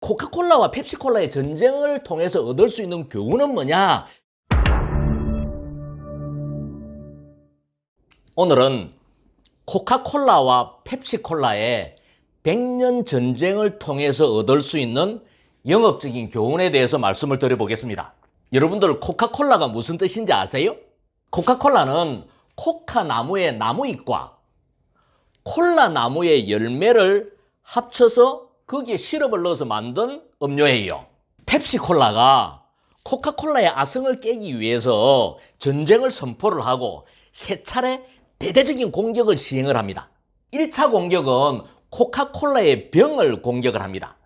코카콜라와 펩시콜라의 전쟁을 통해서 얻을 수 있는 교훈은 뭐냐? 오늘은 코카콜라와 펩시콜라의 100년 전쟁을 통해서 얻을 수 있는 영업적인 교훈에 대해서 말씀을 드려보겠습니다. 여러분들 코카콜라가 무슨 뜻인지 아세요? 코카콜라는 코카 나무의 나무잎과 콜라 나무의 열매를 합쳐서 거기에 시럽을 넣어서 만든 음료예요. 펩시콜라가 코카콜라의 아성을 깨기 위해서 전쟁을 선포를 하고 세 차례 대대적인 공격을 시행을 합니다. 1차 공격은 코카콜라의 병을 공격을 합니다.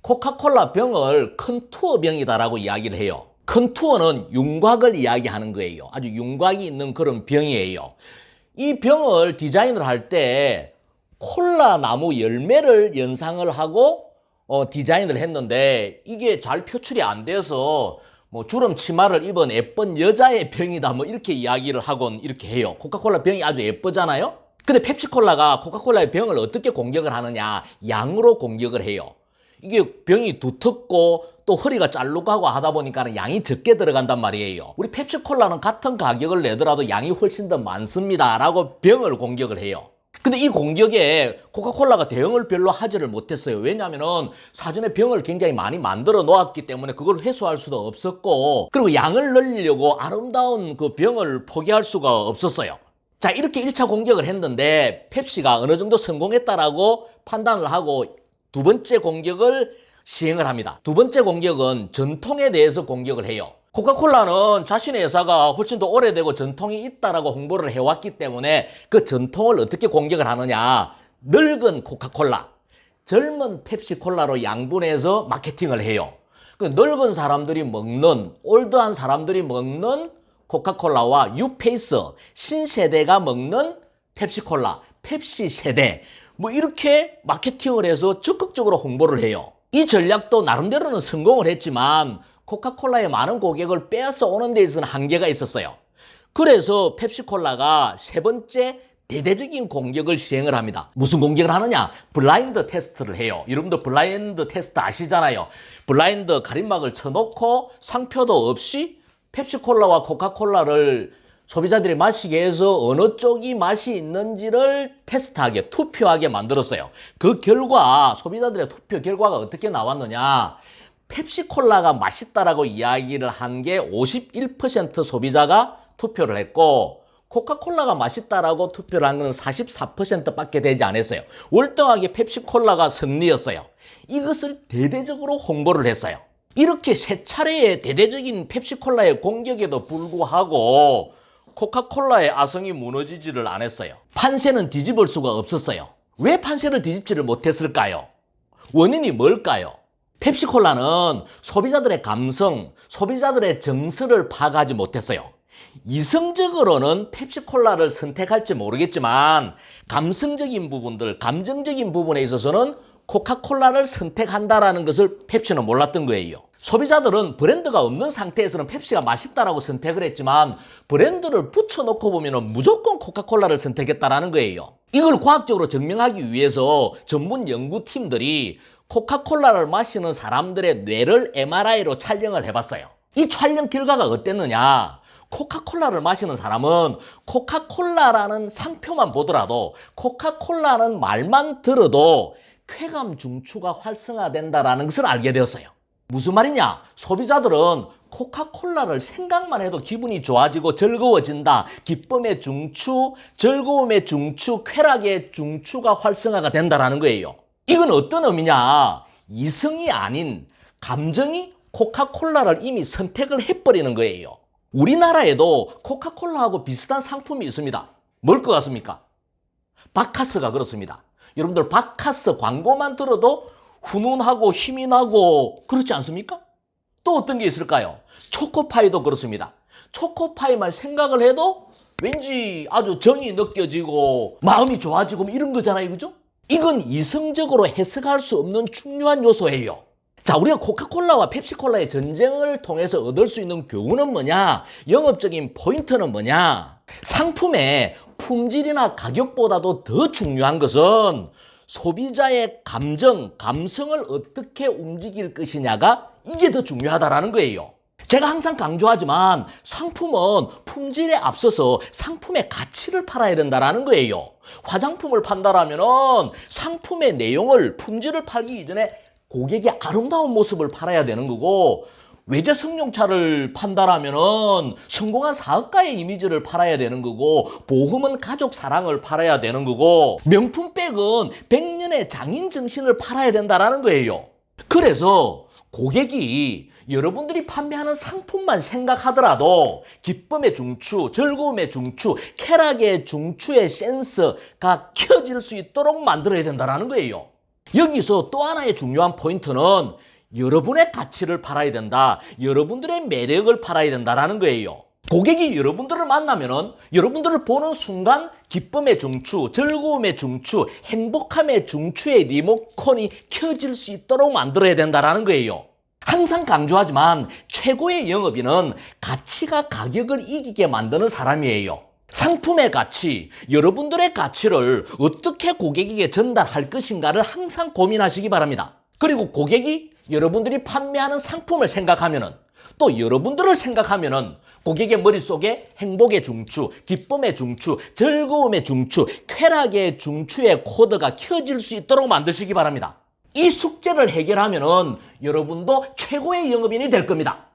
코카콜라 병을 컨투어 병이다라고 이야기를 해요. 컨투어는 윤곽을 이야기하는 거예요. 아주 윤곽이 있는 그런 병이에요. 이 병을 디자인을 할 때 콜라 나무 열매를 연상을 하고 어, 디자인을 했는데 이게 잘 표출이 안 돼서 뭐 주름 치마를 입은 예쁜 여자의 병이다 뭐 이렇게 이야기를 하곤 이렇게 해요. 코카콜라 병이 아주 예쁘잖아요. 근데 펩시콜라가 코카콜라의 병을 어떻게 공격을 하느냐 양으로 공격을 해요. 이게 병이 두텁고 또 허리가 짤룩하고 하다 보니까 양이 적게 들어간단 말이에요. 우리 펩시콜라는 같은 가격을 내더라도 양이 훨씬 더 많습니다. 라고 병을 공격을 해요. 근데 이 공격에 코카콜라가 대응을 별로 하지를 못했어요. 왜냐하면 사전에 병을 굉장히 많이 만들어 놓았기 때문에 그걸 회수할 수도 없었고 그리고 양을 늘리려고 아름다운 그 병을 포기할 수가 없었어요. 자 이렇게 1차 공격을 했는데 펩시가 어느 정도 성공했다라고 판단을 하고 두 번째 공격을 시행을 합니다. 두 번째 공격은 전통에 대해서 공격을 해요. 코카콜라는 자신의 회사가 훨씬 더 오래되고 전통이 있다라고 홍보를 해왔기 때문에 그 전통을 어떻게 공격을 하느냐. 늙은 코카콜라, 젊은 펩시콜라로 양분해서 마케팅을 해요. 그 늙은 사람들이 먹는, 올드한 사람들이 먹는 코카콜라와 뉴페이스, 신세대가 먹는 펩시콜라, 펩시 세대. 뭐 이렇게 마케팅을 해서 적극적으로 홍보를 해요. 이 전략도 나름대로는 성공을 했지만 코카콜라의 많은 고객을 빼앗아 오는 데 있어서는 한계가 있었어요. 그래서 펩시콜라가 세 번째 대대적인 공격을 시행을 합니다. 무슨 공격을 하느냐? 블라인드 테스트를 해요. 여러분들 블라인드 테스트 아시잖아요. 블라인드 가림막을 쳐놓고 상표도 없이 펩시콜라와 코카콜라를 소비자들이 마시게 해서 어느 쪽이 맛이 있는지를 테스트하게 투표하게 만들었어요. 그 결과 소비자들의 투표 결과가 어떻게 나왔느냐? 펩시콜라가 맛있다라고 이야기를 한 게 51% 소비자가 투표를 했고 코카콜라가 맛있다라고 투표를 한 거는 44%밖에 되지 않았어요. 월등하게 펩시콜라가 승리였어요. 이것을 대대적으로 홍보를 했어요. 이렇게 세 차례의 대대적인 펩시콜라의 공격에도 불구하고 코카콜라의 아성이 무너지지를 않았어요. 판세는 뒤집을 수가 없었어요. 왜 판세를 뒤집지를 못했을까요? 원인이 뭘까요? 펩시콜라는 소비자들의 감성, 소비자들의 정서를 파악하지 못했어요. 이성적으로는 펩시콜라를 선택할지 모르겠지만 감성적인 부분들, 감정적인 부분에 있어서는 코카콜라를 선택한다라는 것을 펩시는 몰랐던 거예요. 소비자들은 브랜드가 없는 상태에서는 펩시가 맛있다라고 선택을 했지만 브랜드를 붙여놓고 보면 무조건 코카콜라를 선택했다라는 거예요. 이걸 과학적으로 증명하기 위해서 전문 연구팀들이 코카콜라를 마시는 사람들의 뇌를 MRI로 촬영을 해봤어요. 이 촬영 결과가 어땠느냐? 코카콜라를 마시는 사람은 코카콜라라는 상표만 보더라도 코카콜라는 말만 들어도 쾌감 중추가 활성화된다라는 것을 알게 되었어요. 무슨 말이냐? 소비자들은 코카콜라를 생각만 해도 기분이 좋아지고 즐거워진다. 기쁨의 중추, 즐거움의 중추, 쾌락의 중추가 활성화가 된다라는 거예요. 이건 어떤 의미냐? 이성이 아닌 감정이 코카콜라를 이미 선택을 해버리는 거예요. 우리나라에도 코카콜라하고 비슷한 상품이 있습니다. 뭘 것 같습니까? 바카스가 그렇습니다. 여러분들 바카스 광고만 들어도 훈훈하고 힘이 나고 그렇지 않습니까? 또 어떤 게 있을까요? 초코파이도 그렇습니다. 초코파이만 생각을 해도 왠지 아주 정이 느껴지고 마음이 좋아지고 뭐 이런 거잖아요. 그죠? 이건 이성적으로 해석할 수 없는 중요한 요소예요. 자, 우리가 코카콜라와 펩시콜라의 전쟁을 통해서 얻을 수 있는 교훈은 뭐냐? 영업적인 포인트는 뭐냐? 상품의 품질이나 가격보다도 더 중요한 것은 소비자의 감정, 감성을 어떻게 움직일 것이냐가 이게 더 중요하다라는 거예요. 제가 항상 강조하지만 상품은 품질에 앞서서 상품의 가치를 팔아야 된다라는 거예요. 화장품을 판다라면은 상품의 내용을 품질을 팔기 이전에 고객의 아름다운 모습을 팔아야 되는 거고 외제 승용차를 판다라면은 성공한 사업가의 이미지를 팔아야 되는 거고 보험은 가족 사랑을 팔아야 되는 거고 명품 백은 100년의 장인 정신을 팔아야 된다라는 거예요. 그래서 고객이 여러분들이 판매하는 상품만 생각하더라도 기쁨의 중추, 즐거움의 중추, 쾌락의 중추의 센스가 켜질 수 있도록 만들어야 된다는 거예요. 여기서 또 하나의 중요한 포인트는 여러분의 가치를 팔아야 된다. 여러분들의 매력을 팔아야 된다라는 거예요. 고객이 여러분들을 만나면은 여러분들을 보는 순간 기쁨의 중추, 즐거움의 중추, 행복함의 중추의 리모컨이 켜질 수 있도록 만들어야 된다라는 거예요. 항상 강조하지만 최고의 영업인은 가치가 가격을 이기게 만드는 사람이에요. 상품의 가치, 여러분들의 가치를 어떻게 고객에게 전달할 것인가를 항상 고민하시기 바랍니다. 그리고 고객이 여러분들이 판매하는 상품을 생각하면은 또 여러분들을 생각하면은 고객의 머릿속에 행복의 중추, 기쁨의 중추, 즐거움의 중추, 쾌락의 중추의 코드가 켜질 수 있도록 만드시기 바랍니다. 이 숙제를 해결하면 여러분도 최고의 영업인이 될 겁니다.